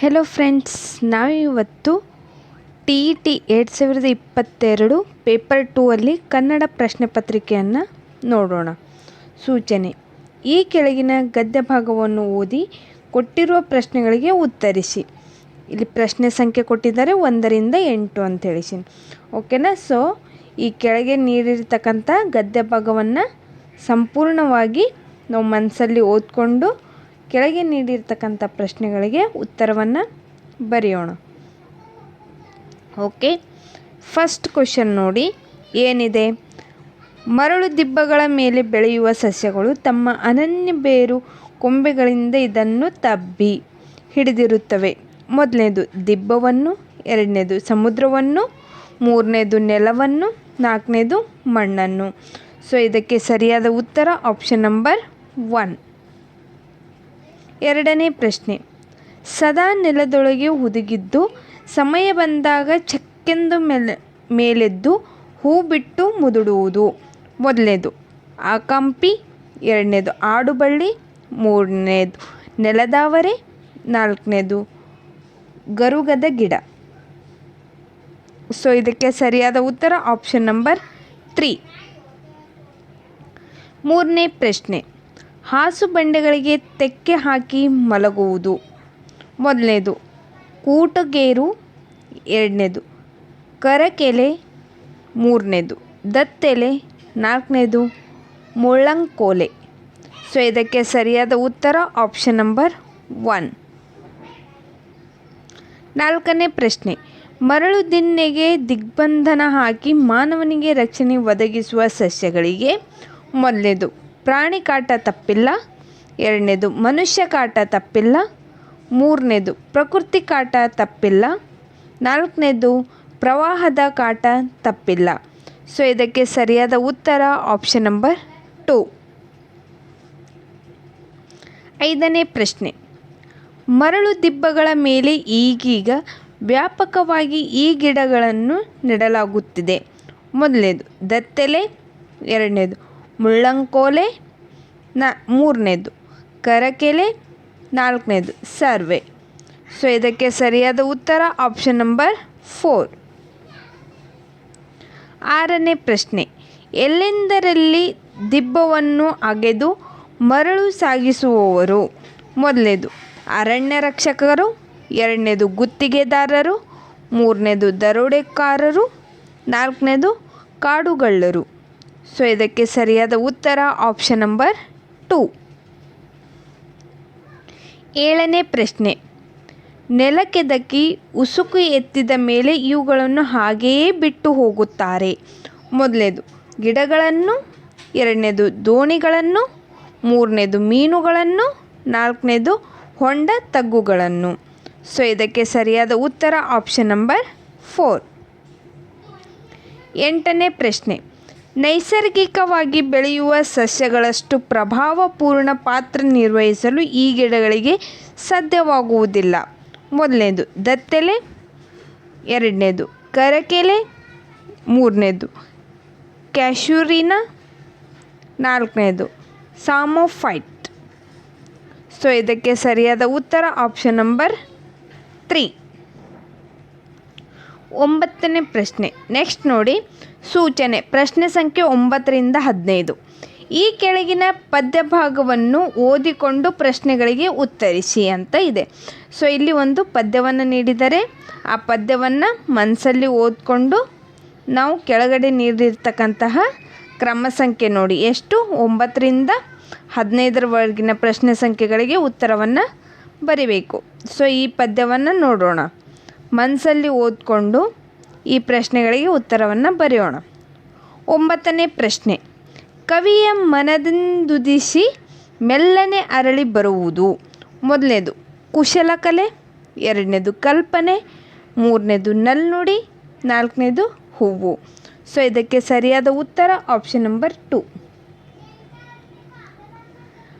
Hello friends ನಾವಿವತ್ತು T E T ಎರಡು ಸಾವಿರದ ಇಪ್ಪತ್ತೆರಡು ಪೇಪರ್ ಟೂ ಅಲ್ಲಿ ಕನ್ನಡ ಪ್ರಶ್ನೆ ಪತ್ರಿಕೆಯನ್ನು ನೋಡೋಣ. ಸೂಚನೆ, ಈ ಕೆಳಗಿನ ಗದ್ಯ ಭಾಗವನ್ನು ಓದಿ ಕೊಟ್ಟಿರುವ ಪ್ರಶ್ನೆಗಳಿಗೆ ಉತ್ತರಿಸಿ. ಇಲ್ಲಿ ಪ್ರಶ್ನೆ ಸಂಖ್ಯೆ ಕೊಟ್ಟಿದ್ದಾರೆ, ಒಂದರಿಂದ ಎಂಟು ಅಂತ ಓಕೆನಾ ಸೊ ಈ ಕೆಳಗೆ ನೀಡಿರ್ತಕ್ಕಂಥ ಗದ್ಯ ಭಾಗವನ್ನು ಸಂಪೂರ್ಣವಾಗಿ ನಾವು ಮನಸ್ಸಲ್ಲಿ ಓದ್ಕೊಂಡು ಕೆಳಗೆ ನೀಡಿರ್ತಕ್ಕಂಥ ಪ್ರಶ್ನೆಗಳಿಗೆ ಉತ್ತರವನ್ನು ಬರೆಯೋಣ. ಓಕೆ. ಫಸ್ಟ್ ಕ್ವಶನ್ ನೋಡಿ. ಏನಿದೆ? ಮರಳು ದಿಬ್ಬಗಳ ಮೇಲೆ ಬೆಳೆಯುವ ಸಸ್ಯಗಳು ತಮ್ಮ ಅನನ್ಯ ಬೇರು ಕೊಂಬೆಗಳಿಂದ ಇದನ್ನು ತಬ್ಬಿ ಹಿಡಿದಿರುತ್ತವೆ. ಮೊದಲನೇದು ದಿಬ್ಬವನ್ನು, ಎರಡನೇದು ಸಮುದ್ರವನ್ನು, ಮೂರನೇದು ನೆಲವನ್ನು, ನಾಲ್ಕನೇದು ಮಣ್ಣನ್ನು. ಸೊ ಇದಕ್ಕೆ ಸರಿಯಾದ ಉತ್ತರ ಆಪ್ಷನ್ ನಂಬರ್ ಒನ್ ಎರಡನೇ ಪ್ರಶ್ನೆ. ಸದಾ ನೆಲದೊಳಗೆ ಹುದುಗಿದ್ದು, ಸಮಯ ಬಂದಾಗ ಚಕ್ಕೆಂದು ಮೇಲೆ, ಮೇಲೆದ್ದು ಹೂ ಬಿಟ್ಟು ಮುದುಡುವುದು. ಮೊದಲನೇದು ಆಕಂಪಿ ಎರಡನೇದು, ಆಡುಬಳ್ಳಿ. ಮೂರನೇದು, ನೆಲದಾವರೆ. ನಾಲ್ಕನೇದು, ಗರುಗದ ಗಿಡ. ಸೊ ಇದಕ್ಕೆ ಸರಿಯಾದ ಉತ್ತರ ಆಪ್ಷನ್ ನಂಬರ್ ತ್ರೀ ಮೂರನೇ ಪ್ರಶ್ನೆ. ಹಾಸು ಬಂಡೆಗಳಿಗೆ ತೆಕ್ಕೆ ಹಾಕಿ ಮಲಗುವುದು. ಮೊದಲನೇದು, ಕೂಟಗೇರು. ಎರಡನೇದು, ಕರಕೆಲೆ. ಮೂರನೇದು, ದತ್ತೆಲೆ. ನಾಲ್ಕನೇದು, ಮುಳ್ಳಂಕೋಲೆ. ಸೊ ಇದಕ್ಕೆ ಸರಿಯಾದ ಉತ್ತರ ಆಪ್ಷನ್ ನಂಬರ್ ಒನ್ ನಾಲ್ಕನೇ ಪ್ರಶ್ನೆ, ಮರಳು ದಿನ್ನೆಗೆ ದಿಗ್ಬಂಧನ ಹಾಕಿ ಮಾನವನಿಗೆ ರಕ್ಷಣೆ ಒದಗಿಸುವ ಸಸ್ಯಗಳಿಗೆ. ಮೊದಲನೇದು ಪ್ರಾಣಿ ಕಾಟ ತಪ್ಪಿಲ್ಲ. ಎರಡನೇದು, ಮನುಷ್ಯ ಕಾಟ ತಪ್ಪಿಲ್ಲ. ಮೂರನೇದು, ಪ್ರಕೃತಿ ಕಾಟ ತಪ್ಪಿಲ್ಲ. ನಾಲ್ಕನೇದು, ಪ್ರವಾಹದ ಕಾಟ ತಪ್ಪಿಲ್ಲ. ಸೊ ಇದಕ್ಕೆ ಸರಿಯಾದ ಉತ್ತರ ಆಪ್ಷನ್ ನಂಬರ್ ಟು ಐದನೇ ಪ್ರಶ್ನೆ. ಮರಳು ದಿಬ್ಬಗಳ ಮೇಲೆ ಈಗೀಗ ವ್ಯಾಪಕವಾಗಿ ಈ ಗಿಡಗಳನ್ನು ನೆಡಲಾಗುತ್ತಿದೆ. ಮೊದಲನೇದು ದತ್ತೆಲೆ. ಎರಡನೇದು ಮುಳ್ಳಂಕೋಲೆ, ನ, ಮೂರನೇದು. ಕರಕೆಲೆ, ನಾಲ್ಕನೇದು. ಸರ್ವೆ. ಸೊ, ಇದಕ್ಕೆ ಸರಿಯಾದ ಉತ್ತರ ಆಪ್ಷನ್ ನಂಬರ್ ಫೋರ್ ಆರನೇ ಪ್ರಶ್ನೆ. ಎಲ್ಲೆಂದರಲ್ಲಿ ದಿಬ್ಬವನ್ನು ಅಗೆದು ಮರಳು ಸಾಗಿಸುವವರು? ಮೊದಲನೇದು ಅರಣ್ಯ ರಕ್ಷಕರು, ಎರಡನೇದು, ಗುತ್ತಿಗೆದಾರರು, ಮೂರನೇದು, ದರೋಡೆಕಾರರು, ನಾಲ್ಕನೇದು, ಕಾಡುಗಳ್ಳರು. ಸೊ ಇದಕ್ಕೆ ಸರಿಯಾದ ಉತ್ತರ ಆಪ್ಷನ್ ನಂಬರ್ ಟು ಏಳನೇ ಪ್ರಶ್ನೆ. ನೆಲಕ್ಕೆ ದಕ್ಕಿ ಉಸುಕು ಎತ್ತಿದ ಮೇಲೆ ಇವುಗಳನ್ನು ಹಾಗೆಯೇ ಬಿಟ್ಟು ಹೋಗುತ್ತಾರೆ. ಮೊದಲನೇದು ಗಿಡಗಳನ್ನು, ಎರಡನೇದು, ದೋಣಿಗಳನ್ನು, ಮೂರನೇದು, ಮೀನುಗಳನ್ನು, ನಾಲ್ಕನೇದು, ಹೊಂಡ ತಗ್ಗುಗಳನ್ನು. ಸೊ ಇದಕ್ಕೆ ಸರಿಯಾದ ಉತ್ತರ ಆಪ್ಷನ್ ನಂಬರ್ ಫೋರ್ ಎಂಟನೇ ಪ್ರಶ್ನೆ. ನೈಸರ್ಗಿಕವಾಗಿ ಬೆಳೆಯುವ ಸಸ್ಯಗಳಷ್ಟು ಪ್ರಭಾವಪೂರ್ಣ ಪಾತ್ರ ನಿರ್ವಹಿಸಲು ಈ ಗಿಡಗಳಿಗೆ ಸಾಧ್ಯವಾಗುವುದಿಲ್ಲ. ಮೊದಲನೇದು, ದತ್ತೆಲೆ. ಎರಡನೇದು, ಕರಕೆಲೆ. ಮೂರನೇದು, ಕ್ಯಾಶೂರಿನ. ನಾಲ್ಕನೇದು, ಸಾಮೋಫೈಟ್. ಸೊ, ಇದಕ್ಕೆ ಸರಿಯಾದ ಉತ್ತರ ಆಪ್ಷನ್ ನಂಬರ್ ತ್ರೀ. ಒಂಬತ್ತನೇ ಪ್ರಶ್ನೆ. ನೆಕ್ಸ್ಟ್ ನೋಡಿ, ಸೂಚನೆ. ಪ್ರಶ್ನೆ ಸಂಖ್ಯೆ ಒಂಬತ್ತರಿಂದ ಹದಿನೈದು. ಈ ಕೆಳಗಿನ ಪದ್ಯ ಭಾಗವನ್ನು ಓದಿಕೊಂಡು ಪ್ರಶ್ನೆಗಳಿಗೆ ಉತ್ತರಿಸಿ ಅಂತ ಇದೆ. ಸೊ ಇಲ್ಲಿ ಒಂದು ಪದ್ಯವನ್ನು ನೀಡಿದರೆ, ಆ ಪದ್ಯವನ್ನು ಮನಸ್ಸಲ್ಲಿ ಓದಿಕೊಂಡು ನಾವು ಕೆಳಗಡೆ ನೀಡಿರ್ತಕ್ಕಂತಹ ಕ್ರಮ ಸಂಖ್ಯೆ ನೋಡಿ. ಎಷ್ಟು? ಒಂಬತ್ತರಿಂದ ಹದಿನೈದರವರೆಗಿನ ಪ್ರಶ್ನೆ ಸಂಖ್ಯೆಗಳಿಗೆ ಉತ್ತರವನ್ನು ಬರಿಬೇಕು. ಸೊ ಈ ಪದ್ಯವನ್ನು ನೋಡೋಣ. ಮನಸ್ಸಲ್ಲಿ ಓದಿಕೊಂಡು ಈ ಪ್ರಶ್ನೆಗಳಿಗೆ ಉತ್ತರವನ್ನು ಬರೆಯೋಣ. ಒಂಬತ್ತನೇ ಪ್ರಶ್ನೆ. ಕವಿಯ ಮನದಿಂದುದಿಸಿ ಮೆಲ್ಲನೆ ಅರಳಿ ಬರುವುದು. ಮೊದಲನೇದು ಕುಶಲಕಲೆ ಎರಡನೇದು, ಕಲ್ಪನೆ. ಮೂರನೇದು, ನಲ್ನುಡಿ. ನಾಲ್ಕನೇದು, ಹೂವು. ಸೊ ಇದಕ್ಕೆ ಸರಿಯಾದ ಉತ್ತರ ಆಪ್ಷನ್ ನಂಬರ್ ಟು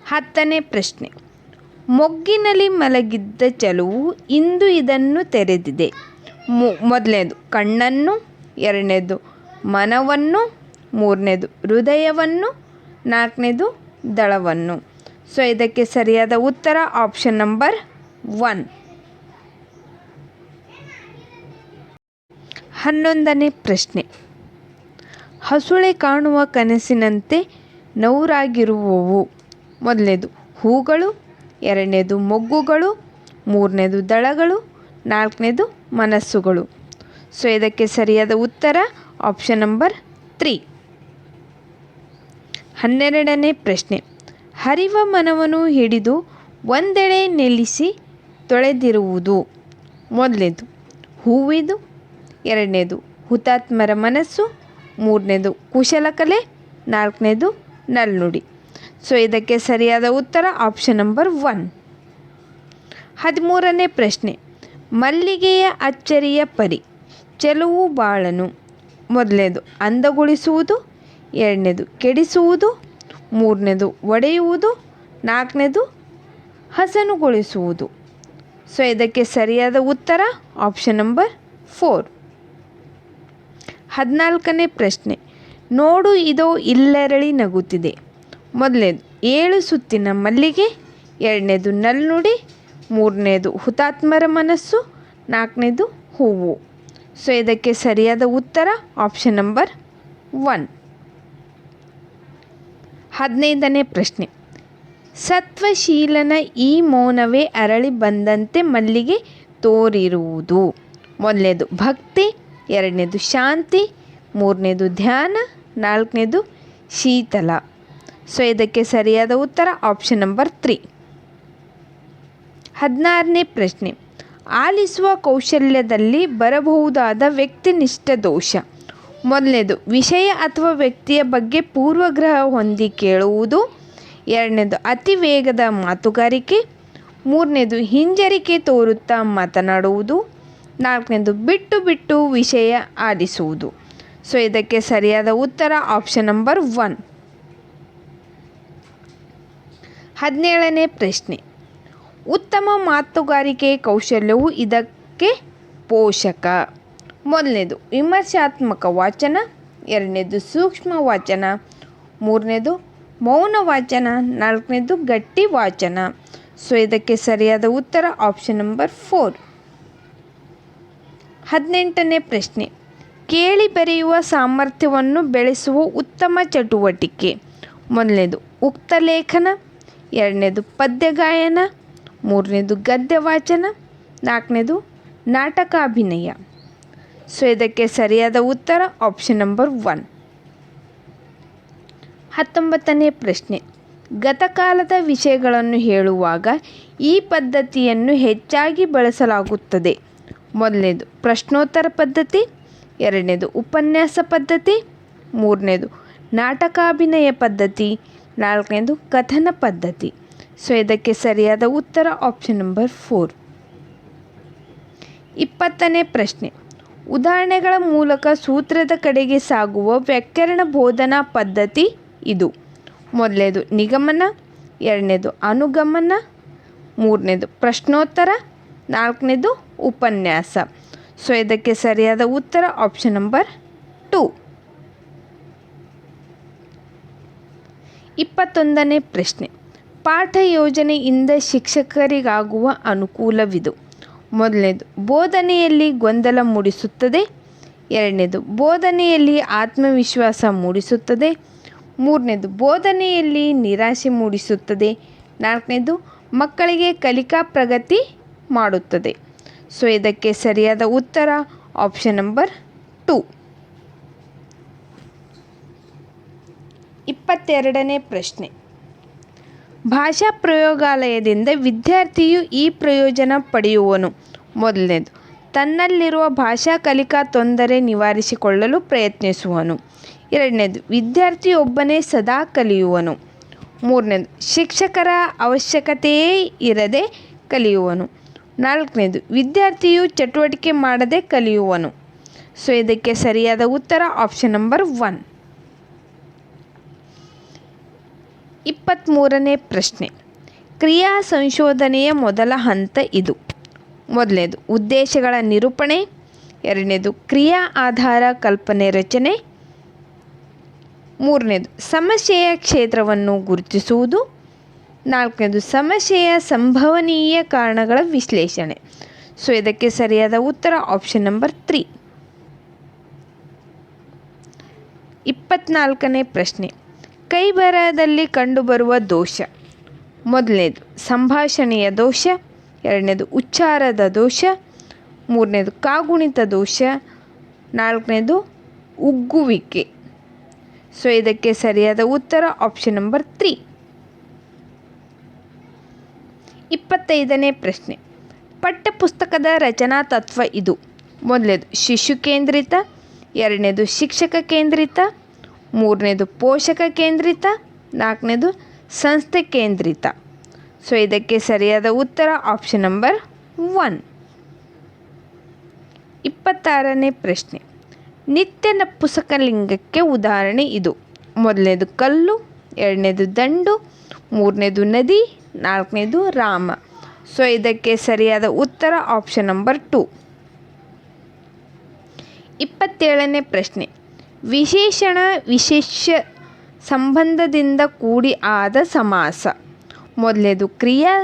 ಹತ್ತನೇ ಪ್ರಶ್ನೆ. ಮೊಗ್ಗಿನಲ್ಲಿ ಮಲಗಿದ್ದ ಚೆಲುವು ಇಂದು ಇದನ್ನು ತೆರೆದಿದೆ. ಮೊದಲನೇದು, ಕಣ್ಣನ್ನು, ಎರಡನೇದು, ಮನವನ್ನು, ಮೂರನೇದು, ಹೃದಯವನ್ನು, ನಾಲ್ಕನೇದು, ದಳವನ್ನು. ಸೊ ಇದಕ್ಕೆ ಸರಿಯಾದ ಉತ್ತರ ಆಪ್ಷನ್ ನಂಬರ್ ಒನ್ ಹನ್ನೊಂದನೇ ಪ್ರಶ್ನೆ. ಹಸುಳೆ ಕಾಣುವ ಕನಸಿನಂತೆ ನೌರಾಗಿರುವವು ಮೊದಲನೇದು, ಹೂಗಳು ಎರಡನೇದು ಮೊಗ್ಗುಗಳು, ಮೂರನೇದು ದಳಗಳು, ನಾಲ್ಕನೇದು ಮನಸ್ಸುಗಳು. ಸೊ, ಇದಕ್ಕೆ ಸರಿಯಾದ ಉತ್ತರ ಆಪ್ಷನ್ ನಂಬರ್ ತ್ರೀ ಹನ್ನೆರಡನೇ ಪ್ರಶ್ನೆ. ಹರಿವ ಮನವನ್ನು ಹಿಡಿದು ಒಂದೆಡೆ ನಿಲ್ಲಿಸಿ ತೊಳೆದಿರುವುದು ಮೊದಲನೇದು ಹೂವಿದು, ಎರಡನೇದು ಹುತಾತ್ಮರ ಮನಸ್ಸು, ಮೂರನೇದು ಕುಶಲಕಲೆ ನಾಲ್ಕನೇದು ನಲ್ನುಡಿ. ಸೊ ಇದಕ್ಕೆ ಸರಿಯಾದ ಉತ್ತರ ಆಪ್ಷನ್ ನಂಬರ್ ಒನ್ ಹದಿಮೂರನೇ ಪ್ರಶ್ನೆ. ಮಲ್ಲಿಗೆಯ ಅಚ್ಚರಿಯ ಪರಿ, ಚೆಲುವು ಬಾಳನು. ಮೊದಲನೇದು ಅಂದಗೊಳಿಸುವುದು. ಎರಡನೇದು, ಕೆಡಿಸುವುದು. ಮೂರನೇದು, ಒಡೆಯುವುದು. ನಾಲ್ಕನೇದು, ಹಸನುಗೊಳಿಸುವುದು. ಸೊ ಇದಕ್ಕೆ ಸರಿಯಾದ ಉತ್ತರ ಆಪ್ಷನ್ ನಂಬರ್ ಫೋರ್ ಹದಿನಾಲ್ಕನೇ ಪ್ರಶ್ನೆ. ನೋಡು, ಇದೋ ಇಲ್ಲೆರಳಿ ನಗುತ್ತಿದೆ. ಮೊದಲನೇದು ಏಳು ಸುತ್ತಿನ ಮಲ್ಲಿಗೆ, ಎರಡನೇದು ನಲ್ನುಡಿ, ಮೂರನೇದು ಹುತಾತ್ಮರ ಮನಸ್ಸು, ನಾಲ್ಕನೇದು ಹೂವು. ಸೊ, ಇದಕ್ಕೆ ಸರಿಯಾದ ಉತ್ತರ ಆಪ್ಷನ್ ನಂಬರ್ ಒನ್ ಹದಿನೈದನೇ ಪ್ರಶ್ನೆ. ಸತ್ವಶೀಲನ ಈ ಮೌನವೇ ಅರಳಿ ಬಂದಂತೆ ಮಲ್ಲಿಗೆ ತೋರಿರುವುದು. ಮೊದಲನೇದು ಭಕ್ತಿ, ಎರಡನೇದು ಶಾಂತಿ, ಮೂರನೇದು ಧ್ಯಾನ, ನಾಲ್ಕನೇದು ಶೀತಲ. ಸೊ ಇದಕ್ಕೆ ಸರಿಯಾದ ಉತ್ತರ ಆಪ್ಷನ್ ನಂಬರ್ ತ್ರೀ ಹದಿನಾರನೇ ಪ್ರಶ್ನೆ. ಆಲಿಸುವ ಕೌಶಲ್ಯದಲ್ಲಿ ಬರಬಹುದಾದ ವ್ಯಕ್ತಿನಿಷ್ಠ ದೋಷ. ಮೊದಲನೇದು, ವಿಷಯ ಅಥವಾ ವ್ಯಕ್ತಿಯ ಬಗ್ಗೆ ಪೂರ್ವಗ್ರಹ ಹೊಂದಿ ಕೇಳುವುದು. ಎರಡನೇದು ಅತಿ ವೇಗದ ಮಾತುಗಾರಿಕೆ. ಮೂರನೇದು, ಹಿಂಜರಿಕೆ ತೋರುತ್ತಾ ಮಾತನಾಡುವುದು. ನಾಲ್ಕನೇದು, ಬಿಟ್ಟು ಬಿಟ್ಟು ವಿಷಯ ಆಲಿಸುವುದು. ಸೊ ಇದಕ್ಕೆ ಸರಿಯಾದ ಉತ್ತರ ಆಪ್ಷನ್ ನಂಬರ್ ಒನ್ ಹದಿನೇಳನೇ ಪ್ರಶ್ನೆ. ಉತ್ತಮ ಮಾತುಗಾರಿಕೆ ಕೌಶಲ್ಯವು ಇದಕ್ಕೆ ಪೋಷಕ. ಮೊದಲನೇದು, ವಿಮರ್ಶಾತ್ಮಕ ವಾಚನ. ಎರಡನೇದು, ಸೂಕ್ಷ್ಮ ವಾಚನ. ಮೂರನೇದು, ಮೌನ ವಾಚನ. ನಾಲ್ಕನೇದು, ಗಟ್ಟಿ ವಾಚನ. ಸೊ, ಇದಕ್ಕೆ ಸರಿಯಾದ ಉತ್ತರ ಆಪ್ಷನ್ ನಂಬರ್ ಫೋರ್. ಹದಿನೆಂಟನೇ ಪ್ರಶ್ನೆ. ಕೇಳಿ ಬರೆಯುವ ಸಾಮರ್ಥ್ಯವನ್ನು ಬೆಳೆಸುವ ಉತ್ತಮ ಚಟುವಟಿಕೆ. ಮೊದಲನೇದು, ಉಕ್ತ ಲೇಖನ. ಎರಡನೇದು ಪದ್ಯ ಗಾಯನ ಮೂರನೇದು ಗದ್ಯ ವಾಚನ ನಾಲ್ಕನೇದು ನಾಟಕಾಭಿನಯ. ಸೊ, ಇದಕ್ಕೆ ಸರಿಯಾದ ಉತ್ತರ ಆಪ್ಷನ್ ನಂಬರ್ ಒನ್ ಹತ್ತೊಂಬತ್ತನೇ ಪ್ರಶ್ನೆ. ಗತಕಾಲದ ವಿಷಯಗಳನ್ನು ಹೇಳುವಾಗ ಈ ಪದ್ಧತಿಯನ್ನು ಹೆಚ್ಚಾಗಿ ಬಳಸಲಾಗುತ್ತದೆ. ಮೊದಲನೇದು ಪ್ರಶ್ನೋತ್ತರ ಪದ್ಧತಿ, ಎರಡನೇದು ಉಪನ್ಯಾಸ ಪದ್ಧತಿ, ಮೂರನೇದು ನಾಟಕಾಭಿನಯ ಪದ್ಧತಿ ನಾಲ್ಕನೇದು ಕಥನ ಪದ್ಧತಿ. ಸೊ, ಇದಕ್ಕೆ ಸರಿಯಾದ ಉತ್ತರ ಆಪ್ಷನ್ ನಂಬರ್ ಫೋರ್ ಇಪ್ಪತ್ತನೇ ಪ್ರಶ್ನೆ. ಉದಾಹರಣೆಗಳ ಮೂಲಕ ಸೂತ್ರದ ಕಡೆಗೆ ಸಾಗುವ ವ್ಯಾಕರಣ ಬೋಧನಾ ಪದ್ಧತಿ ಇದು. ಮೊದಲನೇದು ನಿಗಮನ, ಎರಡನೇದು ಅನುಗಮನ, ಮೂರನೇದು ಪ್ರಶ್ನೋತ್ತರ, ನಾಲ್ಕನೇದು ಉಪನ್ಯಾಸ. ಸೊ, ಇದಕ್ಕೆ ಸರಿಯಾದ ಉತ್ತರ ಆಪ್ಷನ್ ನಂಬರ್ ಟು ಇಪ್ಪತ್ತೊಂದನೇ ಪ್ರಶ್ನೆ. ಪಾಠ ಯೋಜನೆಯಿಂದ ಶಿಕ್ಷಕರಿಗಾಗುವ ಅನುಕೂಲವಿದು. ಮೊದಲನೇದು, ಬೋಧನೆಯಲ್ಲಿ ಗೊಂದಲ ಮೂಡಿಸುತ್ತದೆ. ಎರಡನೇದು, ಬೋಧನೆಯಲ್ಲಿ ಆತ್ಮವಿಶ್ವಾಸ ಮೂಡಿಸುತ್ತದೆ. ಮೂರನೇದು, ಬೋಧನೆಯಲ್ಲಿ ನಿರಾಶೆ ಮೂಡಿಸುತ್ತದೆ. ನಾಲ್ಕನೇದು, ಮಕ್ಕಳಿಗೆ ಕಲಿಕಾ ಪ್ರಗತಿ ಮಾಡುತ್ತದೆ. ಸೊ, ಇದಕ್ಕೆ ಸರಿಯಾದ ಉತ್ತರ, ಆಪ್ಷನ್ ನಂಬರ್ ಟು. ಇಪ್ಪತ್ತೆರಡನೇ ಪ್ರಶ್ನೆ. ಭಾಷಾ ಪ್ರಯೋಗಾಲಯದಿಂದ ವಿದ್ಯಾರ್ಥಿಯು ಈ ಪ್ರಯೋಜನ ಪಡೆಯುವನು. ಮೊದಲನೇದು, ತನ್ನಲ್ಲಿರುವ ಭಾಷಾ ಕಲಿಕಾ ತೊಂದರೆ ನಿವಾರಿಸಿಕೊಳ್ಳಲು ಪ್ರಯತ್ನಿಸುವನು. ಎರಡನೇದು ವಿದ್ಯಾರ್ಥಿಯೊಬ್ಬನೇ ಸದಾ ಕಲಿಯುವನು. ಮೂರನೇದು, ಶಿಕ್ಷಕರ ಅವಶ್ಯಕತೆಯೇ ಇರದೆ ಕಲಿಯುವನು. ನಾಲ್ಕನೇದು, ವಿದ್ಯಾರ್ಥಿಯು ಚಟುವಟಿಕೆ ಮಾಡದೆ ಕಲಿಯುವನು. ಸೊ, ಇದಕ್ಕೆ ಸರಿಯಾದ ಉತ್ತರ ಆಪ್ಷನ್ ನಂಬರ್ ಒನ್. ಇಪ್ಪತ್ತ್ಮೂರನೇ ಪ್ರಶ್ನೆ. ಕ್ರಿಯಾ ಸಂಶೋಧನೆಯ ಮೊದಲ ಹಂತ ಇದು. ಮೊದಲನೇದು, ಉದ್ದೇಶಗಳ ನಿರೂಪಣೆ. ಎರಡನೇದು, ಕ್ರಿಯಾ ಆಧಾರ ಕಲ್ಪನೆ ರಚನೆ. ಮೂರನೇದು, ಸಮಸ್ಯೆಯ ಕ್ಷೇತ್ರವನ್ನು ಗುರುತಿಸುವುದು. ನಾಲ್ಕನೇದು, ಸಮಸ್ಯೆಯ ಸಂಭವನೀಯ ಕಾರಣಗಳ ವಿಶ್ಲೇಷಣೆ. ಸೊ, ಇದಕ್ಕೆ ಸರಿಯಾದ ಉತ್ತರ ಆಪ್ಷನ್ ನಂಬರ್ ತ್ರೀ ಇಪ್ಪತ್ನಾಲ್ಕನೇ ಪ್ರಶ್ನೆ. ಕೈಬರಹದಲ್ಲಿ ಕಂಡುಬರುವ ದೋಷ. ಮೊದಲನೇದು, ಸಂಭಾಷಣೆಯ ದೋಷ. ಎರಡನೇದು, ಉಚ್ಚಾರದ ದೋಷ. ಮೂರನೇದು, ಕಾಗುಣಿತ ದೋಷ. ನಾಲ್ಕನೇದು, ಉಗ್ಗುವಿಕೆ. ಸೊ ಇದಕ್ಕೆ ಸರಿಯಾದ ಉತ್ತರ ಆಪ್ಷನ್ ನಂಬರ್ ತ್ರೀ ಇಪ್ಪತ್ತೈದನೇ ಪ್ರಶ್ನೆ. ಪಠ್ಯಪುಸ್ತಕದ ರಚನಾ ತತ್ವ ಇದು. ಮೊದಲನೇದು, ಶಿಶು ಕೇಂದ್ರಿತ. ಎರಡನೇದು, ಶಿಕ್ಷಕ ಕೇಂದ್ರಿತ. ಮೂರನೇದು ಪೋಷಕ ಕೇಂದ್ರಿತ, ನಾಲ್ಕನೇದು ಸಂಸ್ಥೆ ಕೇಂದ್ರಿತ. ಸೊ ಇದಕ್ಕೆ ಸರಿಯಾದ ಉತ್ತರ ಆಪ್ಷನ್ ನಂಬರ್ ಒನ್ ಇಪ್ಪತ್ತಾರನೇ ಪ್ರಶ್ನೆ. ನಿತ್ಯ ನಪುಸಕಲಿಂಗಕ್ಕೆ ಉದಾಹರಣೆ ಇದು. ಮೊದಲನೇದು ಕಲ್ಲು, ಎರಡನೇದು ದಂಡು, ಮೂರನೇದು ನದಿ, ನಾಲ್ಕನೇದು ರಾಮ. ಸೊ ಇದಕ್ಕೆ ಸರಿಯಾದ ಉತ್ತರ ಆಪ್ಷನ್ ನಂಬರ್ ಟು ಇಪ್ಪತ್ತೇಳನೇ ಪ್ರಶ್ನೆ. ವಿಶೇಷಣ ವಿಶೇಷ ಸಂಬಂಧದಿಂದ ಕೂಡಿ ಆದ ಸಮಾಸ. ಮೊದಲನೇದು ಕ್ರಿಯಾ,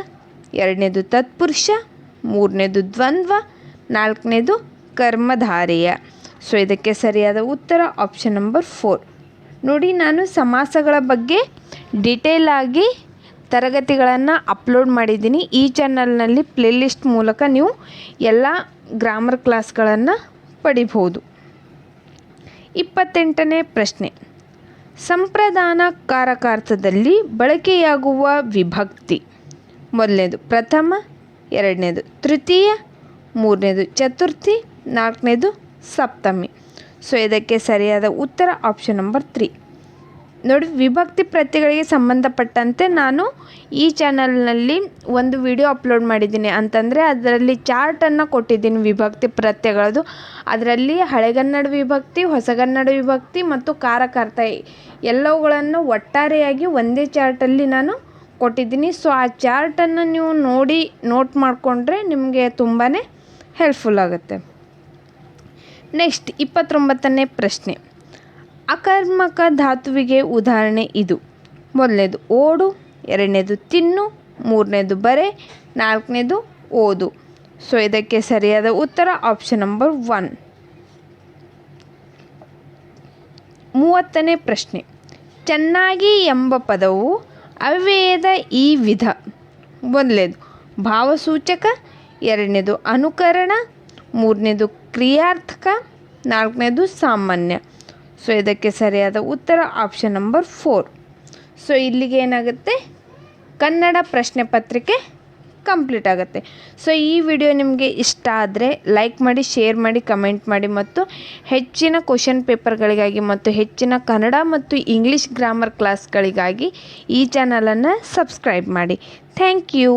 ಎರಡನೇದು ತತ್ಪುರುಷ, ಮೂರನೇದು ದ್ವಂದ್ವ, ನಾಲ್ಕನೇದು ಕರ್ಮಧಾರೆಯ. ಸೊ ಇದಕ್ಕೆ ಸರಿಯಾದ ಉತ್ತರ ಆಪ್ಷನ್ ನಂಬರ್ ಫೋರ್ ನೋಡಿ, ನಾನು ಸಮಾಸಗಳ ಬಗ್ಗೆ ಡಿಟೇಲ್ ಆಗಿ ತರಗತಿಗಳನ್ನು ಅಪ್ಲೋಡ್ ಮಾಡಿದ್ದೀನಿ. ಈ ಚಾನಲ್ನಲ್ಲಿ ಪ್ಲೇಲಿಸ್ಟ್ ಮೂಲಕ ನೀವು ಎಲ್ಲ ಗ್ರಾಮರ್ ಕ್ಲಾಸ್ಗಳನ್ನು ಪಡಿಬೋದು ಇಪ್ಪತ್ತೆಂಟನೇ ಪ್ರಶ್ನೆ. ಸಂಪ್ರದಾನ ಕಾರಕಾರ್ಥದಲ್ಲಿ ಬಳಕೆಯಾಗುವ ವಿಭಕ್ತಿ. ಮೊದಲನೇದು ಪ್ರಥಮ, ಎರಡನೇದು ತೃತೀಯ, ಮೂರನೇದು ಚತುರ್ಥಿ, ನಾಲ್ಕನೇದು ಸಪ್ತಮಿ. ಸೊ ಇದಕ್ಕೆ ಸರಿಯಾದ ಉತ್ತರ ಆಪ್ಷನ್ ನಂಬರ್ ತ್ರೀ ನೋಡಿ, ವಿಭಕ್ತಿ ಪ್ರತ್ಯಗಳಿಗೆ ಸಂಬಂಧಪಟ್ಟಂತೆ ನಾನು ಈ ಚಾನಲ್ನಲ್ಲಿ ಒಂದು ವಿಡಿಯೋ ಅಪ್ಲೋಡ್ ಮಾಡಿದ್ದೀನಿ. ಅಂತಂದರೆ, ಅದರಲ್ಲಿ ಚಾರ್ಟನ್ನು ಕೊಟ್ಟಿದ್ದೀನಿ ವಿಭಕ್ತಿ ಪ್ರತ್ಯಗಳದು ಅದರಲ್ಲಿ ಹಳೆಗನ್ನಡ ವಿಭಕ್ತಿ, ಹೊಸಗನ್ನಡ ವಿಭಕ್ತಿ ಮತ್ತು ಕಾರಕಾರ್ಥ ಎಲ್ಲವುಗಳನ್ನು ಒಟ್ಟಾರೆಯಾಗಿ ಒಂದೇ ಚಾರ್ಟಲ್ಲಿ ನಾನು ಕೊಟ್ಟಿದ್ದೀನಿ. ಸೊ ಆ ಚಾರ್ಟನ್ನು ನೀವು ನೋಡಿ ನೋಟ್ ಮಾಡಿಕೊಂಡ್ರೆ ನಿಮಗೆ ತುಂಬಾ ಹೆಲ್ಪ್ಫುಲ್ ಆಗುತ್ತೆ. ನೆಕ್ಸ್ಟ್ ಇಪ್ಪತ್ತೊಂಬತ್ತನೇ ಪ್ರಶ್ನೆ. ಅಕರ್ಮಕ ಧಾತುವಿಗೆ ಉದಾಹರಣೆ ಇದು. ಮೊದಲನೇದು ಓಡು, ಎರಡನೇದು ತಿನ್ನು, ಮೂರನೇದು ಬರೆ, ನಾಲ್ಕನೇದು ಓದು. ಸೊ ಇದಕ್ಕೆ ಸರಿಯಾದ ಉತ್ತರ ಆಪ್ಷನ್ ನಂಬರ್ ಒನ್ ಮೂವತ್ತನೇ ಪ್ರಶ್ನೆ. ಚೆನ್ನಾಗಿ ಎಂಬ ಪದವು ಅವ್ಯಯದ ಈ ವಿಧ. ಮೊದಲನೇದು ಭಾವಸೂಚಕ, ಎರಡನೇದು ಅನುಕರಣ, ಮೂರನೇದು ಕ್ರಿಯಾರ್ಥಕ, ನಾಲ್ಕನೇದು ಸಾಮಾನ್ಯ. ಸೊ ಇದಕ್ಕೆ ಸರಿಯಾದ ಉತ್ತರ ಆಪ್ಷನ್ ನಂಬರ್ ಫೋರ್ ಸೊ ಇಲ್ಲಿಗೆ ಏನಾಗುತ್ತೆ? ಕನ್ನಡ ಪ್ರಶ್ನೆ ಪತ್ರಿಕೆ ಕಂಪ್ಲೀಟ್ ಆಗುತ್ತೆ. ಸೊ ಈ ವಿಡಿಯೋ ನಿಮಗೆ ಇಷ್ಟ ಆದರೆ ಲೈಕ್ ಮಾಡಿ ಶೇರ್ ಮಾಡಿ ಕಮೆಂಟ್ ಮಾಡಿ ಮತ್ತು ಹೆಚ್ಚಿನ ಕ್ವಶನ್ ಪೇಪರ್ಗಳಿಗಾಗಿ ಮತ್ತು ಹೆಚ್ಚಿನ ಕನ್ನಡ ಮತ್ತು ಇಂಗ್ಲೀಷ್ ಗ್ರಾಮರ್ ಕ್ಲಾಸ್ಗಳಿಗಾಗಿ ಈ ಚಾನಲನ್ನು ಸಬ್ಸ್ಕ್ರೈಬ್ ಮಾಡಿ. Thank you